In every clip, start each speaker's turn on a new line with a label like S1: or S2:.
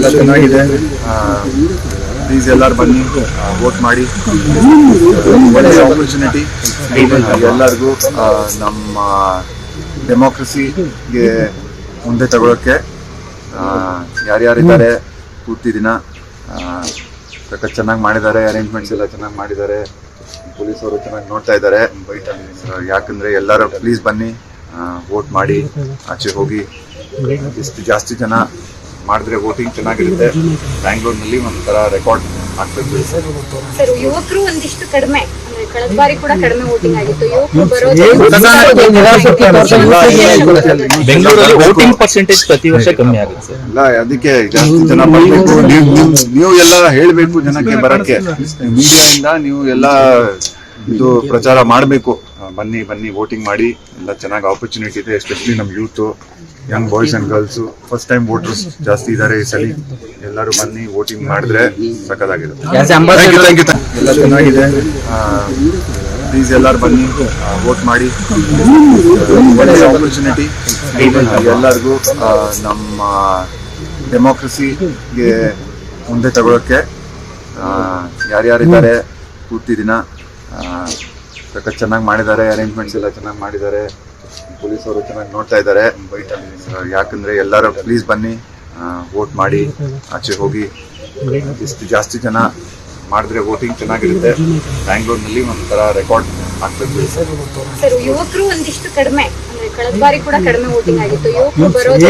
S1: ಎಲ್ಲ ಚೆನ್ನಾಗಿದೆ. ಪ್ಲೀಸ್ ಎಲ್ಲರೂ ಬನ್ನಿ. ವೋಟ್ ಮಾಡಿ. ಒಳ್ಳೆಯ ಆಪರ್ಚುನಿಟಿ ಎಲ್ಲರಿಗೂ ನಮ್ಮ ಡೆಮೋಕ್ರಸಿಗೆ ಮುಂದೆ ತಗೊಳ್ಳೋಕ್ಕೆ ಯಾರ್ಯಾರಿದ್ದಾರೆ, ಪೂರ್ತಿ ದಿನ ಚೆನ್ನಾಗಿ ಮಾಡಿದ್ದಾರೆ ಅರೇಂಜ್ಮೆಂಟ್ಸ್ ಎಲ್ಲ ಚೆನ್ನಾಗಿ ಮಾಡಿದ್ದಾರೆ. ಪೊಲೀಸವರು ಚೆನ್ನಾಗಿ ನೋಡ್ತಾ ಇದ್ದಾರೆ. ಯಾಕಂದ್ರೆ ಎಲ್ಲರೂ ಪ್ಲೀಸ್ ಬನ್ನಿ. ವೋಟ್ ಮಾಡಿ. ಆಚೆ ಹೋಗಿ. ಎಷ್ಟು ಜಾಸ್ತಿ ಜನ ಮಾಡಿದ್ರೆ ವೋಟಿಂಗ್ ಚೆನ್ನಾಗಿರುತ್ತೆ ಬ್ಯಾಂಗ್ಳೂರ್ನಲ್ಲಿ ಒಂಥರ ರೆಕಾರ್ಡ್ ಆಗ್ತದೆ
S2: ಸರ್ ಯುವಕರು ಒಂದಿಷ್ಟು ಕಡಿಮೆ ಅಂದ್ರೆ ಕಳೆದ ಬಾರಿ ಕೂಡ ಕಡಿಮೆ ವೋಟಿಂಗ್ ಆಗಿತ್ತು ಯುವಕರು ಬರೋದು
S3: ಬೆಂಗಳೂರಲ್ಲಿ ವೋಟಿಂಗ್ ಪರ್ಸೆಂಟೇಜ್ ಪ್ರತಿ ವರ್ಷ ಕಮ್ಮಿ ಆಗುತ್ತೆ ಸರ್
S1: ಇಲ್ಲ ಅದಕ್ಕೆ ಜಾಸ್ತಿ ಜನ ಬರಬೇಕು ನೀವು ನೀವು- ನೀವು ಎಲ್ಲ ಹೇಳ್ಬೇಕು ಜನಕ್ಕೆ ಬರಕ್ಕೆ ಮೀಡಿಯಾದಿಂದ ನೀವು ಎಲ್ಲ ಇದು ಪ್ರಚಾರ ಮಾಡಬೇಕು ಬನ್ನಿ ಬನ್ನಿ ವೋಟಿಂಗ್ ಮಾಡಿ ಎಲ್ಲ ಚೆನ್ನಾಗಿ ಆಪರ್ಚುನಿಟಿ ಇದೆ ಎಸ್ಪೆಷಲಿ ನಮ್ಮ youth young boys and girls first time voters ಜಾಸ್ತಿ ಇದ್ದಾರೆ ಈ ಸಲ. ಎಲ್ಲರೂ ಬನ್ನಿ ವೋಟಿಂಗ್ ಮಾಡಿದ್ರೆ ಸಕ್ಕದಾಗಿದೆ ಎಲ್ಲ ಚೆನ್ನಾಗಿದೆ. ಪ್ಲೀಸ್ ಎಲ್ಲರೂ ಬನ್ನಿ ವೋಟ್ ಮಾಡಿ. ಒಳ್ಳೆಯ ಆಪರ್ಚುನಿಟಿ ಎಲ್ಲರಿಗೂ ನಮ್ಮ ಡೆಮೋಕ್ರಸಿಗೆ ಮುಂದೆ ತಗೊಳ್ಳೋಕ್ಕೆ ಯಾರ್ಯಾರಿದ್ದಾರೆ ಪೂರ್ತಿ ದಿನ ಚೆನ್ನಾಗಿ ಮಾಡಿದ್ದಾರೆ ಅರೇಂಜ್ಮೆಂಟ್ಸ್ ಎಲ್ಲ ಚೆನ್ನಾಗಿ ಮಾಡಿದ್ದಾರೆ. ಪೊಲೀಸವರು ಚೆನ್ನಾಗಿ ನೋಡ್ತಾ ಇದ್ದಾರೆ. ಯಾಕಂದ್ರೆ ಎಲ್ಲರೂ ಪ್ಲೀಸ್ ಬನ್ನಿ ವೋಟ್ ಮಾಡಿ, ಆಚೆ ಹೋಗಿ. ಎಷ್ಟು ಜಾಸ್ತಿ ಜನ ಮಾಡಿದ್ರೆ ವೋಟಿಂಗ್ ಚೆನ್ನಾಗಿರುತ್ತೆ. ಬ್ಯಾಂಗ್ಳೂರ್ನಲ್ಲಿ ಒಂಥರ ರೆಕಾರ್ಡ್ ಆಗ್ತದೆ.
S2: ಯುವಕರು ಒಂದಿಷ್ಟು ಕಡಿಮೆ. ಕಳೆದ ಬಾರಿ ಕೂಡ ಕಡಿಮೆ ವೋಟಿಂಗ್ ಆಗಿತ್ತು. ಯುವಕರು ಬರೋದು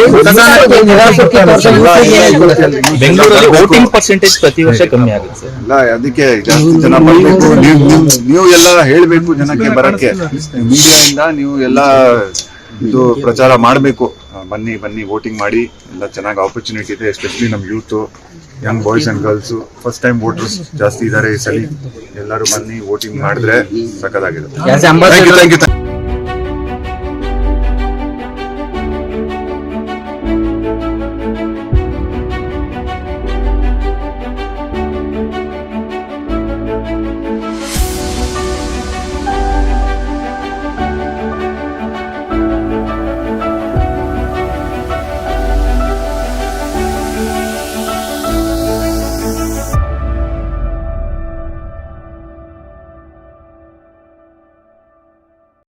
S3: ಬೆಂಗಳೂರಲ್ಲಿ ವೋಟಿಂಗ್ ಪರ್ಸೆಂಟೇಜ್ ಪ್ರತಿ ವರ್ಷ ಕಮ್ಮಿ ಆಗುತ್ತೆ. ಸರ್
S1: ಇಲ್ಲ ಅದಕ್ಕೆ ಜಾಸ್ತಿ ಜನ ಬರಬೇಕು. ನೀವು ನೀವು- ನೀವು ಎಲ್ಲ ಹೇಳ್ಬೇಕು ಜನಕ್ಕೆ ಬರಕ್ಕೆ. ಮೀಡಿಯಾದಿಂದ ನೀವು ಎಲ್ಲ ಇದು ಪ್ರಚಾರ ಮಾಡಬೇಕು. ಬನ್ನಿ ಬನ್ನಿ ವೋಟಿಂಗ್ ಮಾಡಿ. ಎಲ್ಲ ಚೆನ್ನಾಗಿ ಆಪರ್ಚುನಿಟಿ ಇದೆ ಎಸ್ಪೆಷಲಿ ನಮ್ಮ youth young boys and girls first time voters ಜಾಸ್ತಿ ಇದ್ದಾರೆ ಈ ಸಲ. ಎಲ್ಲರೂ ಬನ್ನಿ ವೋಟಿಂಗ್ ಮಾಡಿದ್ರೆ ಸಕ್ಕದಾಗಿದೆ